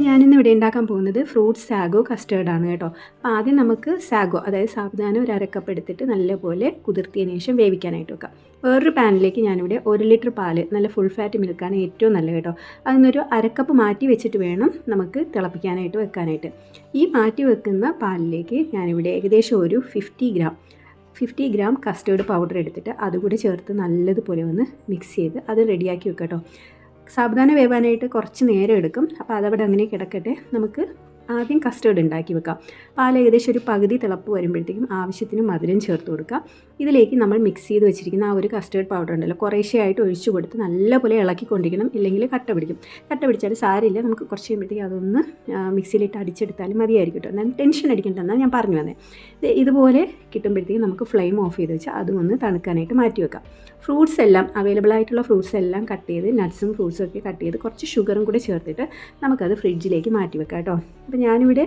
അപ്പോൾ ഞാനിന്ന് ഇവിടെ ഉണ്ടാക്കാൻ പോകുന്നത് ഫ്രൂട്ട് സാഗോ കസ്റ്റേർഡാണ് കേട്ടോ. അപ്പോൾ ആദ്യം നമുക്ക് സാഗോ അതായത് സാവധാനം ഒരു അരക്കപ്പ് എടുത്തിട്ട് നല്ലപോലെ കുതിർത്തിയതിന് ശേഷം വേവിക്കാനായിട്ട് വെക്കാം. വേറൊരു പാനിലേക്ക് ഞാനിവിടെ ഒരു ലിറ്റർ പാൽ നല്ല ഫുൾ ഫാറ്റ് മിൽക്കാണ് ഏറ്റവും നല്ലത് കേട്ടോ. അതിനൊരു അരക്കപ്പ് മാറ്റി വെച്ചിട്ട് വേണം നമുക്ക് തിളപ്പിക്കാനായിട്ട് വെക്കാനായിട്ട്. ഈ മാറ്റി വെക്കുന്ന പാലിലേക്ക് ഞാനിവിടെ ഏകദേശം ഒരു fifty gram fifty gram custard powder എടുത്തിട്ട് അതുകൂടി ചേർത്ത് നല്ലതുപോലെ ഒന്ന് മിക്സ് ചെയ്ത് അത് റെഡിയാക്കി വെക്കാം കേട്ടോ. സാവധാനം വേവാനായിട്ട് കുറച്ച് നേരം എടുക്കും. അപ്പോൾ അതവിടെ അങ്ങനെ കിടക്കട്ടെ. നമുക്ക് ആദ്യം കസ്റ്റേർഡ് ഉണ്ടാക്കി വെക്കാം. പാൽ ഏകദേശം ഒരു പകുതി തിളപ്പ് വരുമ്പോഴത്തേക്കും ആവശ്യത്തിന് മധുരം ചേർത്ത് കൊടുക്കുക. ഇതിലേക്ക് നമ്മൾ മിക്സ് ചെയ്ത് വെച്ചിരിക്കുന്ന ആ ഒരു കസ്റ്റേർഡ് പൗഡർ ഉണ്ടല്ലോ കുറേശ്ശെയായിട്ട് ഒഴിച്ചു കൊടുത്ത് നല്ലപോലെ ഇളക്കിക്കൊണ്ടിരിക്കണം ഇല്ലെങ്കിൽ കട്ട പിടിക്കും. കട്ട പിടിച്ചാൽ സാരമില്ല നമുക്ക് കുറച്ച് കഴിയുമ്പോഴത്തേക്ക് അതൊന്ന് മിക്സിയിലിട്ട് അടിച്ചെടുത്താലും മതിയായിരിക്കും കേട്ടോ. എന്നാലും ടെൻഷൻ അടിക്കേണ്ടെന്നാണ് ഞാൻ പറഞ്ഞു വന്നത് ഇത് ഇതുപോലെ കിട്ടുമ്പോഴത്തേക്കും നമുക്ക് ഫ്ലെയിം ഓഫ് ചെയ്ത് വെച്ച് അതും ഒന്ന് തണുക്കാനായിട്ട് മാറ്റി വെക്കാം. ഫ്രൂട്ട്സ് എല്ലാം അവൈലബിൾ ആയിട്ടുള്ള ഫ്രൂട്ട്സ് എല്ലാം കട്ട് ചെയ്ത് നട്ട്സും ഫ്രൂട്ട്സും ഒക്കെ കട്ട് ചെയ്ത് കുറച്ച് ഷുഗറും കൂടെ ചേർത്തിട്ട് നമുക്കത് ഫ്രിഡ്ജിലേക്ക് മാറ്റി വെക്കാം കേട്ടോ. ഞാനിവിടെ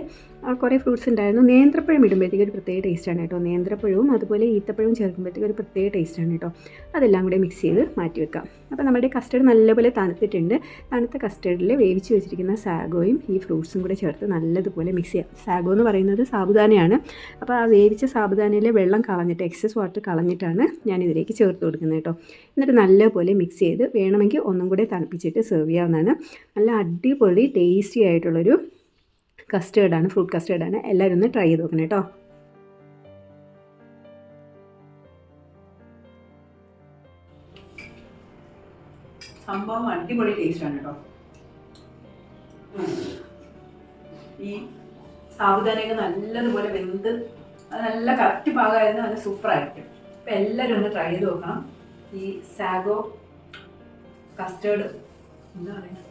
കുറേ ഫ്രൂട്ട്സ് ഉണ്ടായിരുന്നു. നേന്ത്രപ്പഴം ഇടുമ്പോഴത്തേക്ക് ഒരു പ്രത്യേക ടേസ്റ്റാണ് കേട്ടോ. നേന്ത്രപ്പഴവും അതുപോലെ ഈത്തപ്പഴവും ചേർക്കുമ്പോഴത്തേക്ക് ഒരു പ്രത്യേക ടേസ്റ്റാണ് കേട്ടോ. അതെല്ലാം കൂടെ മിക്സ് ചെയ്ത് മാറ്റി വെക്കാം. അപ്പോൾ നമ്മുടെ കസ്റ്റർഡ് നല്ലപോലെ തണുത്തിട്ടുണ്ട്. തണുത്ത കസ്റ്റർഡിൽ വേവിച്ച് വെച്ചിരിക്കുന്ന സാഗോയും ഈ ഫ്രൂട്ട്സും കൂടെ ചേർത്ത് നല്ലതുപോലെ മിക്സ് ചെയ്യാം. സാഗോ എന്ന് പറയുന്നത് സാബുദാനയാണ്. അപ്പോൾ ആ വേവിച്ച സാബുദാനയിലെ വെള്ളം കളഞ്ഞിട്ട് എക്സസ് വാട്ടർ കളഞ്ഞിട്ടാണ് ഞാൻ ഇതിലേക്ക് ചേർത്ത് കൊടുക്കുന്നത് കേട്ടോ. എന്നിട്ട് നല്ലപോലെ മിക്സ് ചെയ്ത് വേണമെങ്കിൽ ഒന്നും കൂടെ തണുപ്പിച്ചിട്ട് സെർവ് ചെയ്യാവുന്നതാണ്. നല്ല അടിപൊളി ടേസ്റ്റി ആയിട്ടുള്ളൊരു കസ്റ്റേർഡാണ് ഫ്രൂട്ട് കസ്റ്റേർഡാണ്. എല്ലാവരും ഒന്ന് ട്രൈ ചെയ്ത് നോക്കണം കേട്ടോ. സംഭവം അടിപൊളി ടേസ്റ്റാണ് കേട്ടോ. ഈ സാബുദാനയൊക്കെ നല്ലതുപോലെ വെന്ത് അത് നല്ല കറക്റ്റ് പാകമായിരുന്നു നല്ല സൂപ്പറായിരിക്കും. അപ്പം എല്ലാവരും ഒന്ന് ട്രൈ ചെയ്ത് നോക്കണം. ഈ സാഗോ കസ്റ്റേർഡ് എന്താ പറയുക